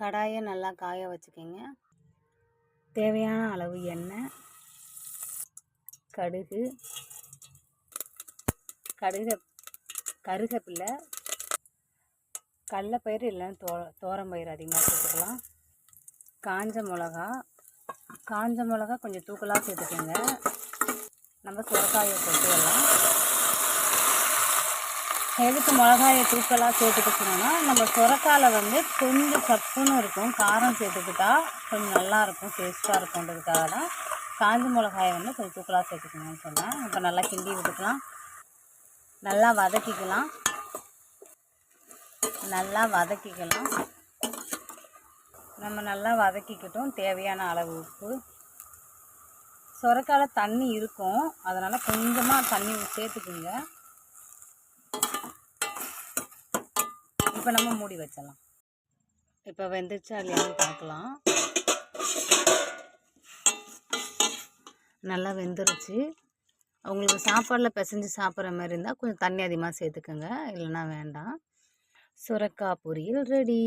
கடாயை நல்லா காய வச்சுக்கோங்க. தேவையான அளவு எண்ணெய் கடுகு கடுக கருகப்பில்லை கடலப்பயிறு இல்லைன்னா தோ தோரம்பயிறு அதிகமாக சேர்த்துக்கலாம். காஞ்ச மிளகா காஞ்ச மிளகா கொஞ்சம் தூக்கலாக சேர்த்துக்கோங்க. நம்ம சுரக்காயை கொட்டுடலாம் எதுக்கு மிளகாயை தூக்கலாக சேர்த்துக்கிட்டோம்னா நம்ம சுரக்கால வந்து கொஞ்சம் சப்புன்னு இருக்கும். காரம் சேர்த்துக்கிட்டா கொஞ்சம் நல்லாயிருக்கும் டேஸ்ட்டாக இருக்கும்ன்றதுக்காக தான் காஞ்ச மிளகாயை வந்து கொஞ்சம் தூக்கலாக சேர்த்துக்கணும்னு சொன்னேன். இப்போ நல்லா கிண்டி விட்டுக்கலாம். நல்லா வதக்கிக்கலாம். நல்லா வதக்கிக்கலாம். நம்ம நல்லா வதக்கிக்கிட்டோம் தேவையான அளவு உப்பு. சுரக்கால தண்ணி இருக்கும். அதனால் கொஞ்சமாக தண்ணி சேர்த்துக்குங்க. இப்போ நம்ம மூடி வச்சிடலாம் இப்போ வெந்துருச்சா இல்லையான்னு பார்க்கலாம் நல்லா வெந்துருச்சு. உங்களுக்கு சாப்பாடில் பிசைஞ்சு சாப்பிட்ற மாதிரி இருந்தால் கொஞ்சம் தண்ணி அதிகமாக சேர்த்துக்கோங்க. இல்லைன்னா வேண்டாம். சுரக்காய் பொரியல் ரெடி